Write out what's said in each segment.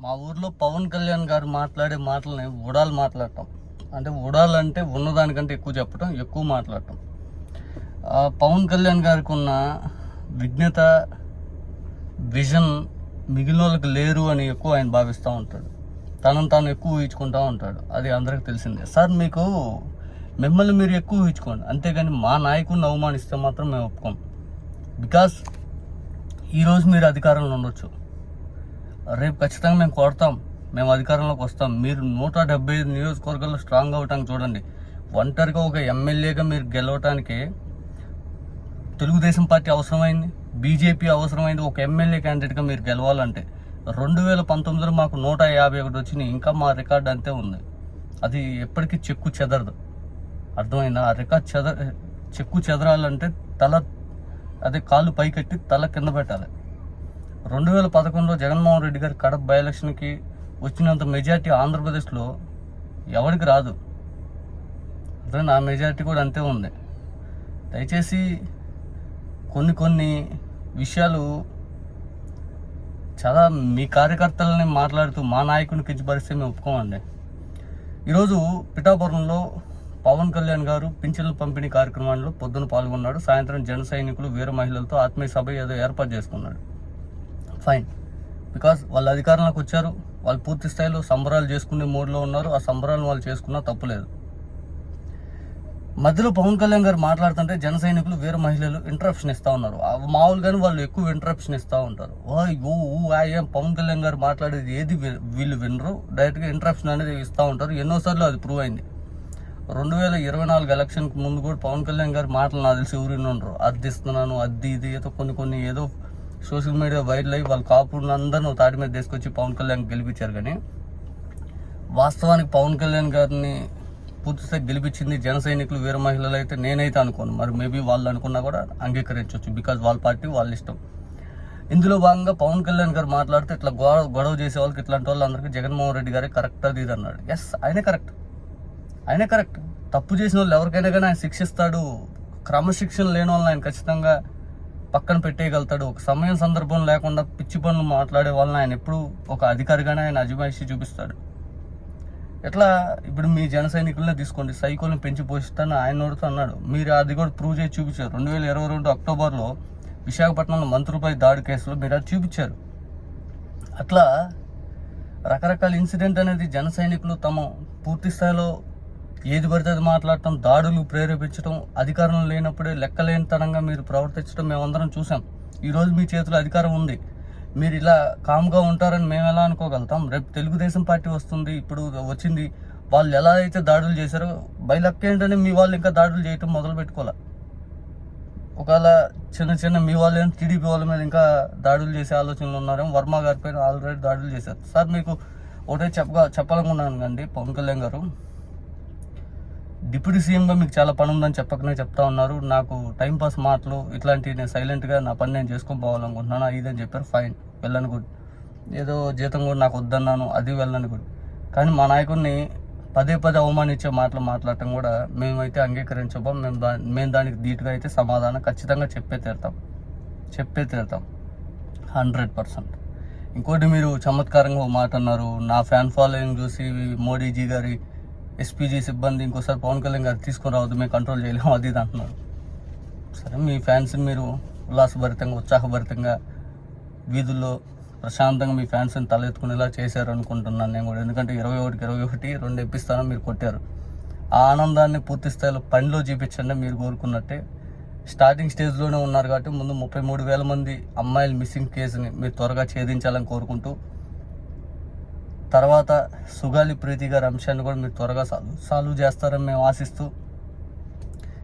మా ఊర్లో పవన్ కళ్యాణ్ గారు మాట్లాడే మాటలని ఉడాలు మాట్లాడటం. అంటే ఉడాలంటే ఉన్నదానికంటే ఎక్కువ చెప్పటం ఎక్కువ మాట్లాడటం. పవన్ కళ్యాణ్ గారికి ఉన్న విజ్ఞత విజన్ మిగిలిన వాళ్ళకి లేరు అని ఎక్కువ ఆయన భావిస్తూ ఉంటాడు. తనను తాను ఎక్కువ ఊహించుకుంటూ ఉంటాడు. అది అందరికి తెలిసిందే. సార్ మీకు మిమ్మల్ని మీరు ఎక్కువ ఊహించుకోండి. అంతేగాని మా నాయకుడిని అవమానిస్తే మాత్రం మేము ఒప్పుకోం. బికాస్ ఈరోజు మీరు అధికారంలో ఉండొచ్చు. రేపు ఖచ్చితంగా మేము కొడతాం మేము అధికారంలోకి వస్తాం. మీరు నూట డెబ్బై ఐదు నియోజకవర్గాల్లో స్ట్రాంగ్ అవ్వటానికి చూడండి. ఒంటరిగా ఒక ఎమ్మెల్యేగా మీరు గెలవటానికి తెలుగుదేశం పార్టీ అవసరమైంది. బీజేపీ అవసరమైంది. ఒక ఎమ్మెల్యే క్యాండిడేట్గా మీరు గెలవాలంటే రెండు వేల పంతొమ్మిదిలో మాకు నూట యాభై ఒకటి వచ్చినాయి. ఇంకా మా రికార్డ్ అంతే ఉంది. అది ఎప్పటికీ చెక్కు చెదరదు. అర్థమైందా? ఆ రికార్డ్ చెద చెక్కు చెదరాలంటే తల అదే కాలు పైకెట్టి తల కింద పెట్టాలి. రెండు వేల పదకొండులో జగన్మోహన్ రెడ్డి గారి కడప బై ఎలక్షన్కి వచ్చినంత మెజార్టీ ఆంధ్రప్రదేశ్లో ఎవరికి రాదు. అదే నా మెజార్టీ కూడా అంతే ఉంది. దయచేసి కొన్ని కొన్ని విషయాలు చాలా మీ కార్యకర్తలని మాట్లాడుతూ మా నాయకుడిని కించపరిస్తే మేము ఒప్పుకోమండి. ఈరోజు పిఠాపురంలో పవన్ కళ్యాణ్ గారు పింఛన్ల పంపిణీ కార్యక్రమంలో పొద్దున పాల్గొన్నాడు. సాయంత్రం జన సైనికులు వీర మహిళలతో ఆత్మీయ సభ ఏదో ఏర్పాటు చేసుకున్నాడు. ఫైన్ బికాస్ వాళ్ళు అధికారంలోకి వచ్చారు వాళ్ళు పూర్తి స్థాయిలో సంబరాలు చేసుకునే మూడ్లో ఉన్నారు. ఆ సంబరాలు వాళ్ళు చేసుకున్నా తప్పులేదు మధ్యలో పవన్ కళ్యాణ్ గారు మాట్లాడుతుంటే జన సైనికులు వేరే మహిళలు ఇంటరప్షన్ ఇస్తూ ఉన్నారు. మామూలుగానే వాళ్ళు ఎక్కువ ఇంటరప్షన్ ఇస్తూ ఉంటారు. ఓ ఓ ఊ, ఏం పవన్ కళ్యాణ్ గారు మాట్లాడేది ఏది వీళ్ళు వినరు. డైరెక్ట్గా ఇంటరప్షన్ అనేది ఇస్తూ ఉంటారు. ఎన్నోసార్లు అది ప్రూవ్ అయింది. రెండు వేల ఇరవై నాలుగు ఎలక్షన్కి ముందు కూడా పవన్ కళ్యాణ్ గారి మాటలు నాకు తెలిసి ఎవరిని ఉండరు అది ఇస్తున్నాను అది ఇది ఏదో కొన్ని కొన్ని ఏదో సోషల్ మీడియా వైరల్ అయ్యి వాళ్ళ కాపులను తాటి మీద తీసుకొచ్చి పవన్ కళ్యాణ్ గెలిపించారు కానీ వాస్తవానికి పవన్ కళ్యాణ్ గారిని పూర్తిస్థాయి గెలిపించింది జన సైనికులు వీర మహిళలు అయితే నేనైతే అనుకోను. మరి మేబీ వాళ్ళు అనుకున్నా కూడా అంగీకరించవచ్చు బికాజ్ వాళ్ళ పార్టీ వాళ్ళ ఇష్టం. ఇందులో భాగంగా పవన్ కళ్యాణ్ గారు మాట్లాడితే ఇట్లా గొడవ గొడవ చేసే వాళ్ళకి ఇట్లాంటి వాళ్ళందరికీ జగన్మోహన్ రెడ్డి గారే కరెక్ట్ అది ఇది అన్నాడు. ఎస్ ఆయనే కరెక్ట్ ఆయనే కరెక్ట్ తప్పు చేసిన వాళ్ళు ఎవరికైనా కానీ ఆయన శిక్షిస్తాడు. క్రమశిక్షణ లేని వాళ్ళని ఆయన ఖచ్చితంగా పక్కన పెట్టేయగలుగుతాడు. ఒక సమయం సందర్భం లేకుండా పిచ్చి పనులు మాట్లాడే వాళ్ళని ఆయన ఎప్పుడు ఒక అధికారిగానే ఆయన అజమాయిషి చూపిస్తాడు. ఎట్లా? ఇప్పుడు మీ జన సైనికులనే తీసుకోండి. సైకోల్ని పెంచి పోషిస్తాను ఆయన నోడుతూ అన్నాడు. మీరు అది కూడా ప్రూవ్ చేసి చూపించారు. రెండు వేల ఇరవై రెండు అక్టోబర్లో విశాఖపట్నంలో మంత్రులపై దాడి కేసులో మీరు అది చూపించారు. అట్లా రకరకాల ఇన్సిడెంట్ అనేది జన సైనికులు తమ పూర్తి స్థాయిలో ఏది పడితే అది మాట్లాడటం దాడులు ప్రేరేపించడం అధికారం లేనప్పుడే లెక్కలేనితనంగా మీరు ప్రవర్తించడం మేమందరం చూసాం ఈరోజు మీ చేతిలో అధికారం ఉంది. మీరు ఇలా కామ్గా ఉంటారని మేము ఎలా అనుకోగలుగుతాం? రేపు తెలుగుదేశం పార్టీ వస్తుంది ఇప్పుడు వచ్చింది. వాళ్ళు ఎలా అయితే దాడులు చేశారో బై లక్ ఏంటంటే మీ వాళ్ళు ఇంకా దాడులు చేయటం మొదలు పెట్టుకోవాలి? ఒకవేళ చిన్న చిన్న మీ వాళ్ళు ఏం టీడీపీ వాళ్ళ మీద ఇంకా దాడులు చేసే ఆలోచనలు ఉన్నారేమో వర్మ గారి పైన ఆల్రెడీ దాడులు చేశారు. సార్ మీకు ఒకటే చెప్పగా చెప్పాలనుకున్నాను కండి పవన్ కళ్యాణ్ గారు. డిప్యూటీ సీఎంగా మీకు చాలా పని ఉందని చెప్పకనే చెప్తా ఉన్నారు. నాకు టైం పాస్ మాటలు ఇట్లాంటివి నేను సైలెంట్గా నా పని నేను చేసుకొని పోవాలనుకుంటున్నాను. అది ఇది అని చెప్పారు. ఫైన్ వెళ్ళను గుడ్. ఏదో జీతం కూడా నాకు వద్దన్నాను. అది వెళ్ళను గుడ్. కానీ మా నాయకుడిని పదే పదే అవమానించే మాటలు మాట్లాడటం కూడా మేమైతే అంగీకరించబోం. మేము దా మేము దానికి ధీటుగా అయితే సమాధానం ఖచ్చితంగా చెప్పే తీరుతాం. చెప్పే తీరుతాం. హండ్రెడ్ పర్సెంట్ ఇంకోటి మీరు చమత్కారంగా ఒక మాట అన్నారు. నా ఫ్యాన్ ఫాలోయింగ్ చూసి మోడీజీ గారి ఎస్పీజీ సిబ్బంది ఇంకోసారి పవన్ కళ్యాణ్ గారు తీసుకుని రావద్దు మేము కంట్రోల్ చేయలేము అది ఇది అంటున్నారు. సరే మీ ఫ్యాన్స్ని మీరు ఉల్లాసభరితంగా ఉత్సాహభరితంగా వీధుల్లో ప్రశాంతంగా మీ ఫ్యాన్స్ని తలెత్తుకునేలా చేశారు అనుకుంటున్నాను నేను కూడా. ఎందుకంటే ఇరవై ఒకటికి ఇరవై ఒకటి రెండు ఎప్పిస్తానని మీరు కొట్టారు. ఆ ఆనందాన్ని పూర్తి స్థాయిలో పనిలో చూపించండి మీరు కోరుకున్నట్టే స్టార్టింగ్ స్టేజ్లోనే ఉన్నారు కాబట్టి ముందు ముప్పై మూడు వేల మంది అమ్మాయిల మిస్సింగ్ కేసుని మీరు త్వరగా ఛేదించాలని కోరుకుంటూ తర్వాత సుగాలి ప్రీతి గారి అంశాన్ని కూడా మీరు త్వరగా సాల్వ్ సాల్వ్ చేస్తారని మేము ఆశిస్తూ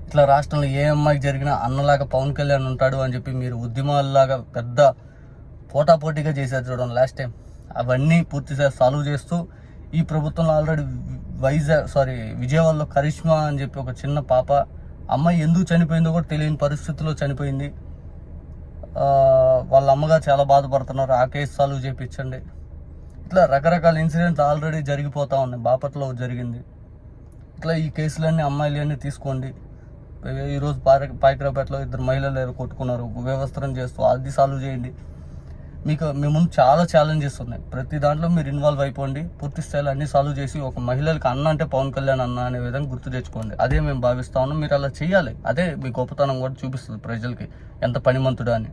ఇట్లా రాష్ట్రంలో ఏ అమ్మాయికి జరిగినా అన్నలాగా పవన్ కళ్యాణ్ ఉంటాడు అని చెప్పి మీరు ఉద్యమాలలాగా పెద్ద పోటాపోటీగా చేశారు చూడండి లాస్ట్ టైం అవన్నీ పూర్తిగా సాల్వ్ చేస్తూ ఈ ప్రభుత్వంలో ఆల్రెడీ వైజాగ్ సారీ విజయవాడలో కరిష్మా అని చెప్పి ఒక చిన్న పాప అమ్మాయి ఎందుకు చనిపోయిందో కూడా తెలియని పరిస్థితిలో చనిపోయింది. వాళ్ళ అమ్మగారు చాలా బాధపడుతున్నారు. ఆ కేసు సాల్వ్ చేయించండి ఇట్లా రకరకాల ఇన్సిడెంట్స్ ఆల్రెడీ జరిగిపోతూ ఉన్నాయి. బాపట్లో జరిగింది. ఇట్లా ఈ కేసులన్నీ అమ్మాయిలన్నీ తీసుకోండి. ఈరోజు పాయ పాయకరాపేటలో ఇద్దరు మహిళలు కొట్టుకున్నారు. వ్యవస్థను చేస్తూ అది సాల్వ్ చేయండి. మీకు మీ ముందు చాలా ఛాలెంజెస్ ఉన్నాయి. ప్రతి దాంట్లో మీరు ఇన్వాల్వ్ అయిపోండి. పూర్తి స్థాయిలో అన్ని సాల్వ్ చేసి ఒక మహిళలకు అన్న అంటే పవన్ కళ్యాణ్ అన్న అనే విధంగా గుర్తు తెచ్చుకోండి. అదే మేము భావిస్తా ఉన్నాం. మీరు అలా చేయాలి. అదే మీ గొప్పతనం కూడా చూపిస్తుంది ప్రజలకి. ఎంత పనిమంతుడా అని.